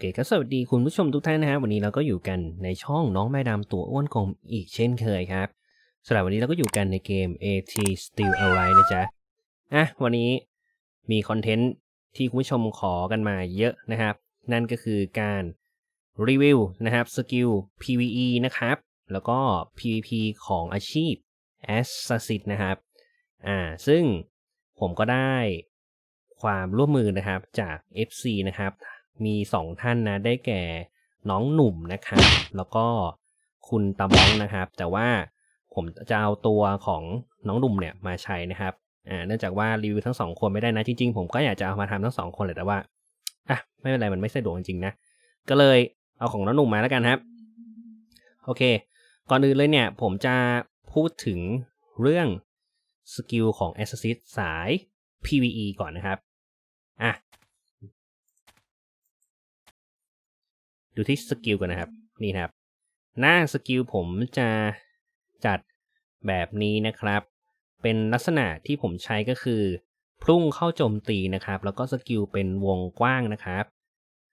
เคก็สวัสดีคุณผู้ชมทุกท่านนะครับวันนี้เราก็อยู่กันในช่องน้องแม่ดำตัวอ้วนกลมอีกเช่นเคยครับสำหรับวันนี้เราก็อยู่กันในเกม AT Still Alive นะจ๊ะอะวันนี้มีคอนเทนต์ที่คุณผู้ชมขอกันมาเยอะนะครับ นั่นก็คือการรีวิวนะครับสกิล PVE นะครับ แล้วก็ PVP ของอาชีพ Assassin นะครับอ่าซึ่งผมก็ได้ความร่วมมือนะครับจาก FC นะครับ มีสองท่านนะได้แก่น้องหนุ่มนะครับ แล้วก็คุณตาบ้องนะครับ แต่ว่าผมจะเอาตัวของน้องหนุ่มเนี่ยมาใช้นะครับอ่าเนื่องจากว่ารีวิวทั้งสองคนไม่ได้นะจริงๆ ผมก็อยากจะเอามาทำทั้งสองคนเลยแต่ว่าอะไม่เป็นไรมันไม่สะดวกจริงๆนะก็เลยเอาของน้องหนุ่มมาแล้วกันครับ โอเค ก่อนอื่นเลยเนี่ย ผมจะพูดถึงเรื่องสกิลของ Assassin สาย PVE ก่อนนะครับ อะ ดูที่สกิลกันนะครับ นี่ครับ หน้าสกิลผมจะจัดแบบนี้นะครับ เป็นลักษณะที่ผมใช้ก็คือ พุ่งเข้าโจมตีนะครับ แล้วก็สกิลเป็นวงกว้างนะครับ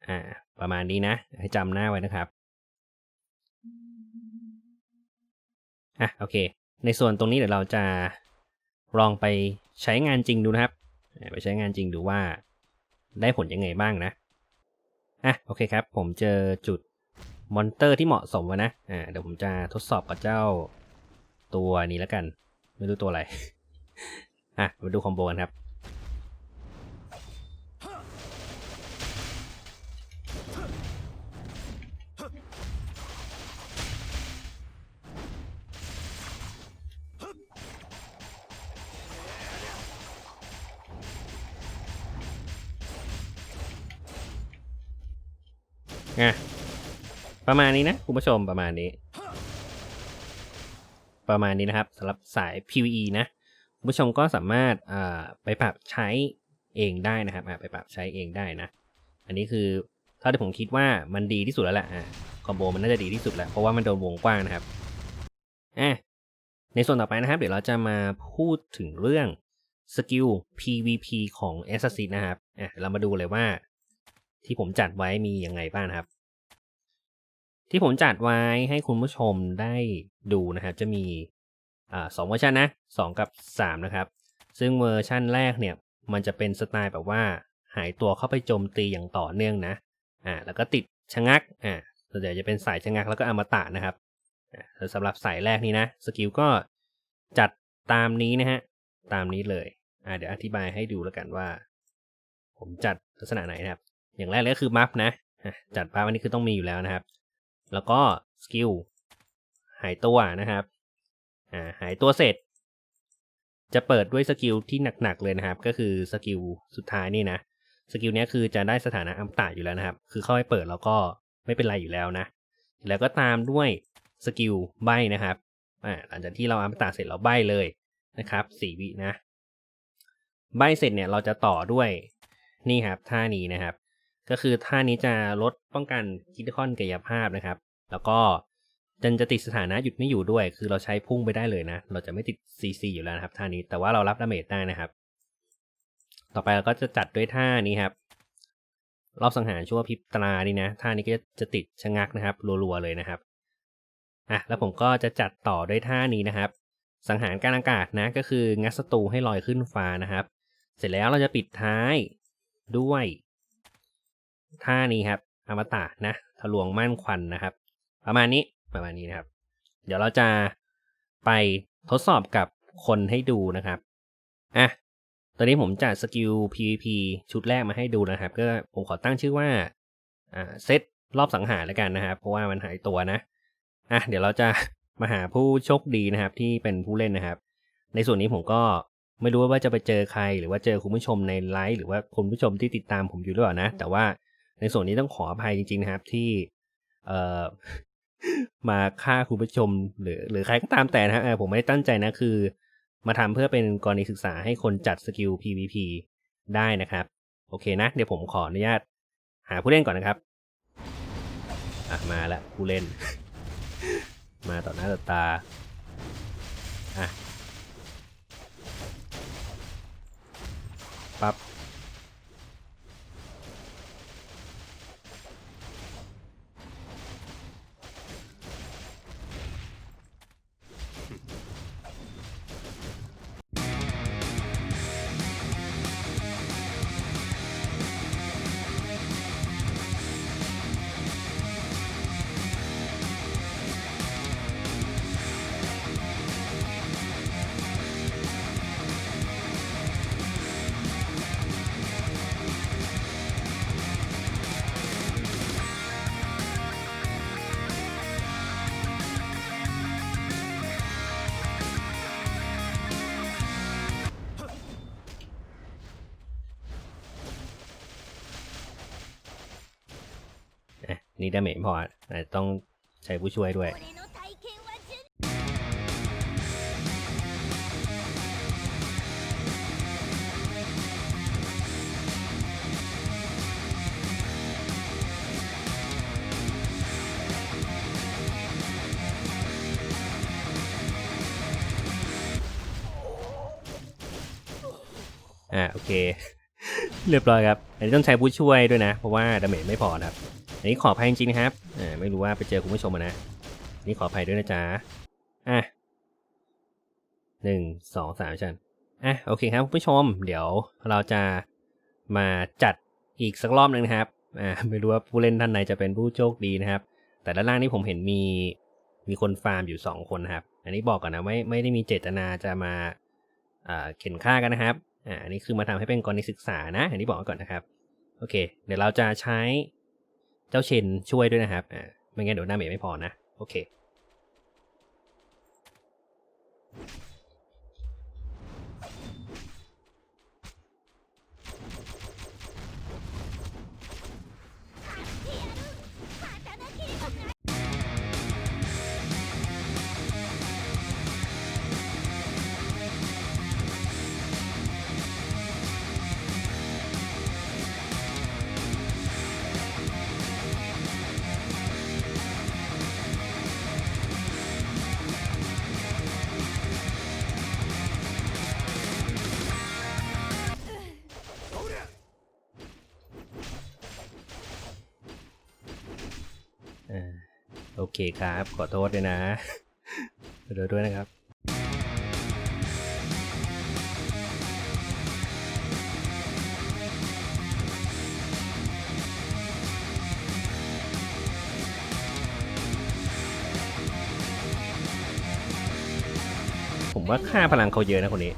อ่า ประมาณนี้นะ ให้จำหน้าไว้นะครับ อะ โอเค ในส่วนตรงนี้เดี๋ยวเราจะลองไปใช้งานจริงดูนะครับ ไปใช้งานจริงดูว่าได้ผลยังไงบ้างนะ อะโอเคครับ ผมเจอจุดมอนเตอร์ที่เหมาะสมแล้วนะอ่าเดี๋ยวผมจะทดสอบกับเจ้าตัวนี้แล้วกัน ไม่รู้ตัวอะไร อะมาดูคอมโบกันครับ อะประมาณนี้นะคุณผู้ชมประมาณนี้ ประมาณนี้นะครับสำหรับสาย PVE นะคุณผู้ชมก็สามารถไปปรับใช้เองได้นะครับไปปรับใช้เองได้นะ อันนี้คือเท่าที่ผมคิดว่ามันดีที่สุดแล้วแหละคอมโบมันน่าจะดีที่สุดแล้ว เพราะว่ามันโดนวงกว้างนะครับอะในส่วนต่อไปนะครับ เดี๋ยวเราจะมาพูดถึงเรื่องสกิล PVP ของ Assassin นะครับอะเรามาดูเลยว่า ที่ผมจัดไว้มียังไงบ้างครับ ที่ผมจัดไว้ให้คุณผู้ชมได้ดูนะครับจะมีอ่าสองเวอร์ชันนะสองกับสามนะครับ ซึ่งเวอร์ชันแรกเนี่ยมันจะเป็นสไตล์แบบว่าหายตัวเข้าไปโจมตีอย่างต่อเนื่องนะอ่าแล้วก็ติดชะงักอ่าส่วนใหญ่จะเป็นสายชะงักแล้วก็อมตะนะครับอ่าสำหรับสายแรกนี้นะสกิลก็จัดตามนี้นะฮะตามนี้เลยอ่าเดี๋ยวอธิบายให้ดูแล้วกันว่า ผมจัดลักษณะไหนนะครับ อย่างแรกเลยก็คือมัฟนะจัดมัฟอันนี้คือต้องมีอยู่แล้วนะครับ แล้วก็สกิลหายตัวนะครับอ่าหายตัวเสร็จ จะเปิดด้วยสกิลที่หนักๆเลยนะครับ ก็คือสกิลสุดท้ายนี่นะสกิลนี้คือจะได้สถานะอัมตะอยู่แล้วนะครับ คือเข้าไปเปิดแล้วก็ไม่เป็นไรอยู่แล้วนะ แล้วก็ตามด้วยสกิลใบนะครับอ่าหลังจากที่เราอัมตะเสร็จเราใบเลยนะครับสี่วินะ ใบเสร็จเนี่ยเราจะต่อด้วยนี่ครับท่านี้นะครับ ก็คือท่านี้จะลดป้องกันคิดคอนกายภาพนะครับ แล้วก็จันจะติดสถานะหยุดไม่อยู่ด้วย คือเราใช้พุ่งไปได้เลยนะ เราจะไม่ติด CC อยู่แล้วนะครับท่านี้ แต่ว่าเรารับดาเมจได้นะครับ ต่อไปเราก็จะจัดด้วยท่านี้ครับ รอบสังหารชั่วพิบตานี่นะ ท่านี้ก็จะติดชะงักนะครับรัวๆเลยนะครับ อะ แล้วผมก็จะจัดต่อด้วยท่านี้นะครับ สังหารการอากาศนะ ก็คืองัดศัตรูให้ลอยขึ้นฟ้านะครับ เสร็จแล้วเราจะปิดท้ายด้วย ท่านี้ครับอมตะนะทะลวงม่านควันนะครับ ประมาณนี้ประมาณนี้นะครับ เดี๋ยวเราจะไปทดสอบกับคนให้ดูนะครับอะตอนนี้ผมจัดสกิล PVP ชุดแรกมาให้ดูนะครับ ก็ผมขอตั้งชื่อว่าอ่าเซตรอบสังหารแล้วกันนะครับ เพราะว่ามันหายตัวนะอะเดี๋ยวเราจะมาหาผู้โชคดีนะครับ ที่เป็นผู้เล่นนะครับ ในส่วนนี้ผมก็ไม่รู้ว่าจะไปเจอใครหรือว่าเจอคุณผู้ชมในไลฟ์หรือว่าคุณผู้ชมที่ติดตามผมอยู่หรือเปล่านะ แต่ว่า ในส่วนนี้ต้องขออภัยจริง ๆ นะครับที่เอ่อมาฆ่าคุณผู้ชม หรือหรือใครก็ตามแต่นะฮะผมไม่ได้ตั้งใจนะคือ มาทำเพื่อเป็นกรณีศึกษาให้คนจัดสกิล PVP ได้นะครับ โอเคนะ เดี๋ยวผมขออนุญาต หาผู้เล่นก่อนนะครับ อะ มาแล้วผู้เล่น มาต่อหน้าต่อตา อะ ปั๊บ นี่ดาเมจพอต้องใช้ผู้ช่วยด้วยอ่าโอเค เรียบร้อยครับ อันนี้ต้องใช้ผู้ช่วยด้วยนะ เพราะว่าดาเมจไม่พอนะครับ อันนี้ขออภัยจริงๆนะครับอ่าไม่รู้ว่าไปเจอคุณผู้ชมอนะอันนี่ขออภัยด้วยนะจ๊ะอะหนึ่งสองสามชั้นอะโอเคครับคุณผู้ชม เดี๋ยวเราจะมาจัดอีกสักรอบหนึ่งนะครับอ่าไม่รู้ว่าผู้เล่นท่านไหนจะเป็นผู้โชคดีนะครับ แต่ด้านล่างนี้ผมเห็นมีมีคนฟาร์มอยู่สองคนนะครับ อันนี้บอกก่อนนะไม่ไม่ได้มีเจตนาจะมาอ่าเข็นฆ่ากันนะครับอ่าอันนี้คือมาทำให้เป็นกรณีศึกษานะ อันนี้บอกก่อนนะครับ โอเค เดี๋ยวเราจะใช้ เจ้าเชนช่วยด้วยนะครับอ่าไม่งั้นเดี๋ยวหน้าเมจไม่พอนะ โอเค เคครับ ขอโทษด้วยนะขอโทษด้วยนะครับผมว่าค่าพลังเขาเยอะนะคนนี้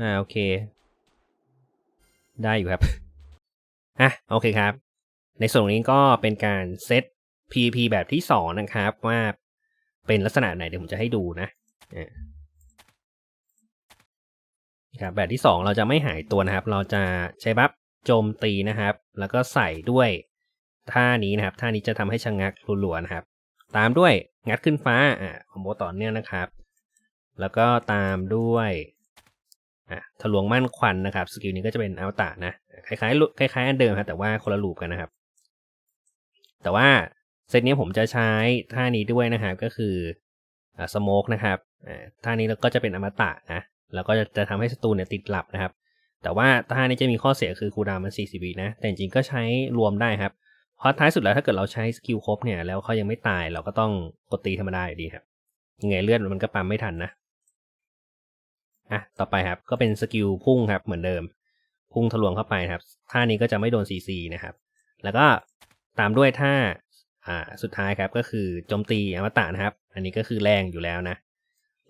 อ่าโอเค ได้อยู่ครับ อะโอเคครับ ในส่วนนี้ก็เป็นการเซต PVP แบบที่สองนะครับว่าเป็นลักษณะไหนเดี๋ยวผมจะให้ดูนะครับแบบที่สองเราจะไม่หายตัวนะครับ เราจะใช้บัฟโจมตีนะครับ แล้วก็ใส่ด้วยท่านี้นะครับ ท่านี้จะทำให้ชะงงักรัวๆนะครับ ตามด้วยงัดขึ้นฟ้าอ่าคอมโบต่อเนื่องนะครับ แล้วก็ตามด้วยอะทะลวงมั่นควันนะครับสกิลนี้ก็จะเป็นอัลตานะคล้ายๆคล้ายๆอันเดิมครับแต่ว่าคนละลูปกันนะครับ แต่ว่า เซตนี้ผมจะใช้ท่านี้ด้วยนะครับก็คืออสโมกนะครับท่านี้เราก็จะเป็นอมตะนะแล้วก็จะจะทำให้ศัตรูเนี่ยติดหลับนะครับ แต่ว่าท่านี้จะมีข้อเสียคือคูดามัน 40 วินะ แต่จริงก็ใช้รวมได้ครับ เพราะท้ายสุดแล้วถ้าเกิดเราใช้สกิลครบเนี่ยแล้วเขายังไม่ตายเราก็ต้องกดตีธรรมดาอยู่ดีครับยังไงเลือดมันก็ปั๊มไม่ทันนะอะต่อไปครับก็เป็นสกิลพุ่งครับเหมือนเดิม พุ่งทะลวงเข้าไปครับท่านี้ก็จะไม่โดน CC นะครับ แล้วก็ตามด้วยท่า อ่าสุดท้ายครับก็คือโจมตีอมตะนะครับ อันนี้ก็คือแรงอยู่แล้วนะ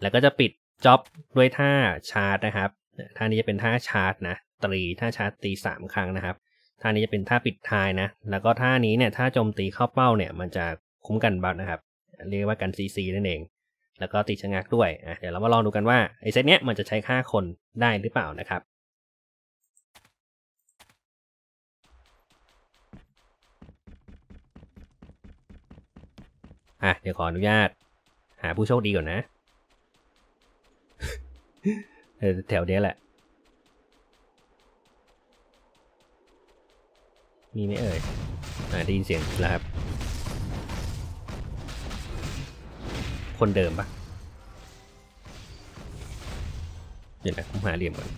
แล้วก็จะปิดจ็อบด้วยท่าชาร์จนะครับท่านี้จะเป็นท่าชาร์จนะตรีท่าชาร์จตีสามครั้งนะครับท่านี้จะเป็นท่าปิดท้ายนะ แล้วก็ท่านี้เนี่ยถ้าโจมตีเข้าเป้าเนี่ยมันจะคุ้มกันบัฟนะครับ เรียกว่ากัน CC นั่นเอง แล้วก็ติดชะงักด้วยอะเดี๋ยวเรามาลองดูกันว่าไอ้เซตเนี้ยมันจะใช้ค่าคนได้หรือเปล่านะครับ อะเดี๋ยวขออนุญาต หาผู้โชคดีก่อนนะแถวเนี้ยแหละ มีไหมเอ่ยอ่าได้ยินเสียงแล้วครับ คนเดิมปะเดี๋ยวนะผมหาเหลี่ยมก่อน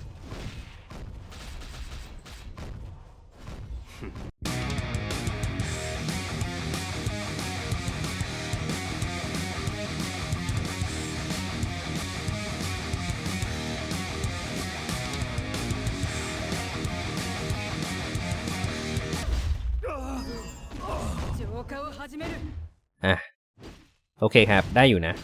โอเคครับ ได้อยู่นะ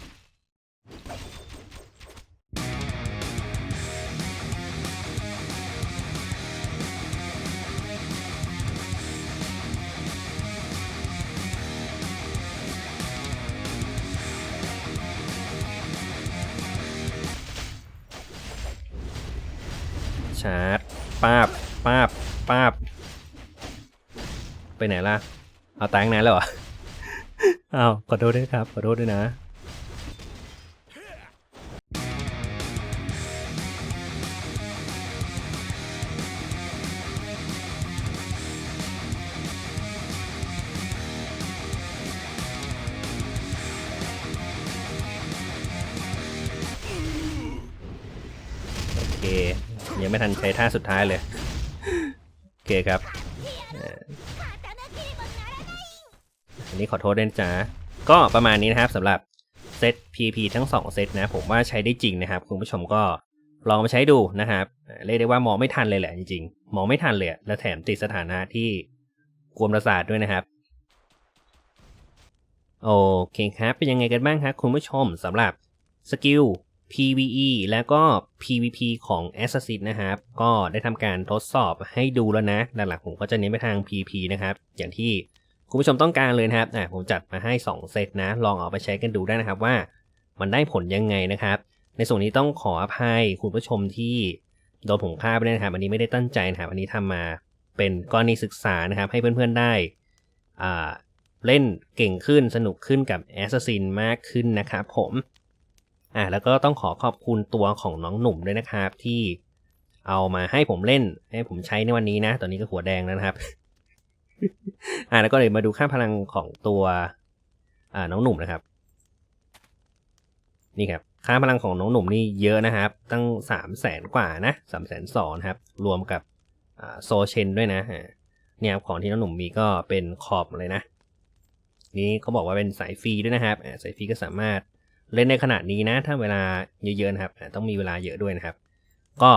ชาร์จป้าบป้าบป้าบไปไหนล่ะ เอาตังค์นั้นแล้วเหรอ อ้าวขอโทษด้วยครับ ขอโทษด้วยนะ โอเค ยังไม่ทันใช้ท่าสุดท้ายเลย โอเคครับ นี้ขอโทษด้วยนจ๊ะก็ประมาณนี้นะครับสำหรับเซต PP ทั้ง 2 เซตนะผมว่าใช้ได้จริงนะครับ คุณผู้ชมก็ลองมาใช้ดูนะครับ เรียกได้ว่ามองไม่ทันเลยแหละจริงๆ มองไม่ทันเลย และแถมติดสถานะที่กวนประสาทด้วยนะครับ โอเคครับ เป็นยังไงกันบ้างครับคุณผู้ชมสำหรับสกิล PVE และก็ PVP ของ Assassin นะครับ ก็ได้ทำการทดสอบให้ดูแล้วนะ หลักๆผมก็จะเน้นไปทาง PVP นะครับ อย่างที่ คุณผู้ชมต้องการเลยนะครับอะผมจัดมาให้ 2 เซตนะ ลองเอาไปใช้กันดูได้นะครับว่า มันได้ผลยังไงนะครับ ในส่วนนี้ต้องขออภัยคุณผู้ชมที่โดนผมฆ่าไปนะครับ อันนี้ไม่ได้ตั้งใจนะครับ อันนี้ทำมาเป็นกรณีศึกษานะครับ ให้เพื่อนๆได้อ่าเล่นเก่งขึ้นสนุกขึ้นกับ Assassin มากขึ้นนะครับผมอ่าแล้วก็ต้องขอขอบคุณตัวของน้องหนุ่มด้วยนะครับที่เอามาให้ผมเล่นให้ผมใช้ในวันนี้นะ ตอนนี้ก็หัวแดงแล้วนะครับ อ่าแล้วก็เลยมาดูค่าพลังของตัวอ่าน้องหนุ่มนะครับ นี่ครับค่าพลังของน้องหนุ่มนี่เยอะนะครับ ตั้งสามแสนกว่านะสามแสนสองนะครับ รวมกับโซเชนด้วยนะเนี่ยครับของที่น้องหนุ่มมีก็เป็นขอบเลยนะ นี่เขาบอกว่าเป็นสายฟรีด้วยนะครับสายฟรีก็สามารถเล่นในขนาดนี้นะ ถ้าเวลาเยอะๆนะครับ ต้องมีเวลาเยอะด้วยนะครับ ก็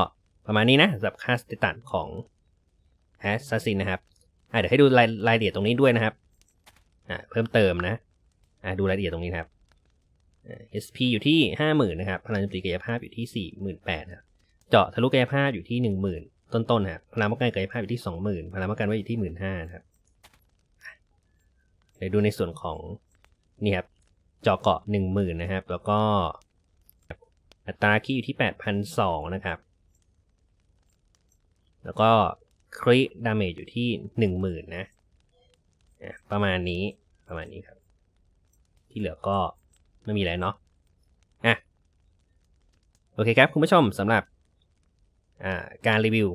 ประมาณนี้นะสำหรับค่าสเตตัสของ Assassin นะครับ เดี๋ยวให้ดูรายรายละเอียดตรงนี้ด้วยนะครับอ่าเพิ่มเติมนะอ่าดูรายละเอียดตรงนี้นะครับ SP อยู่ที่ห้าหมื่นนะครับ พลังโจมตีกายภาพอยู่ที่สี่หมื่นแปดครับ เจาะทะลุกายภาพอยู่ที่หนึ่งหมื่นต้นๆนะครับพลังป้องกันกายภาพอยู่ที่สองหมื่นพลังป้องกันไว้อยู่ที่หมื่นห้านะครับเดี๋ยวดูในส่วนของนี่ครับเจาะเกาะหนึ่งหมื่นนะครับ แล้วก็อัตราคีอยู่ที่แปดพันสองนะครับ แล้วก็ คริดาเมจอยู่ที่หนึ่งหมื่นนะประมาณนี้ประมาณนี้ครับ ที่เหลือก็ไม่มีอะไรเนาะอะโอเคครับ คุณผู้ชมสำหรับอ่าการรีวิว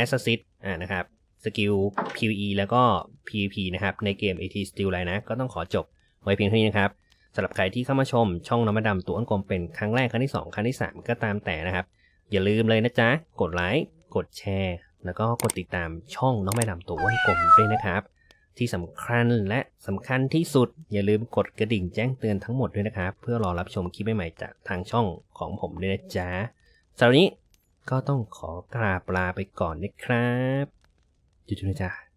Assassin อ่านะครับสกิล PVE แล้วก็ PVP นะครับ ในเกม AT Steel ไลน์นะ ก็ต้องขอจบไว้เพียงเท่านี้นะครับสำหรับใครที่เข้ามาชมช่องน้ำมันดำตัวอ้นกลมเป็นครั้งแรก ครั้งที่ 2 ครั้งที่ 3 ก็ตามแต่นะครับ อย่าลืมเลยนะจ๊ะ กดไลค์ กดแชร์ แล้วก็กดติดตามช่องน้องแม่ดำตัวอ้วนกลมด้วยนะครับ ที่สำคัญและสำคัญที่สุดอย่าลืมกดกระดิ่งแจ้งเตือนทั้งหมดด้วยนะครับ เพื่อรอรับชมคลิปใหม่ๆจากทางช่องของผมด้วยนะจ๊ะสำหรับวันนี้ก็ต้องขอกราบลาไปก่อนนะครับจุดๆนะจ๊ะ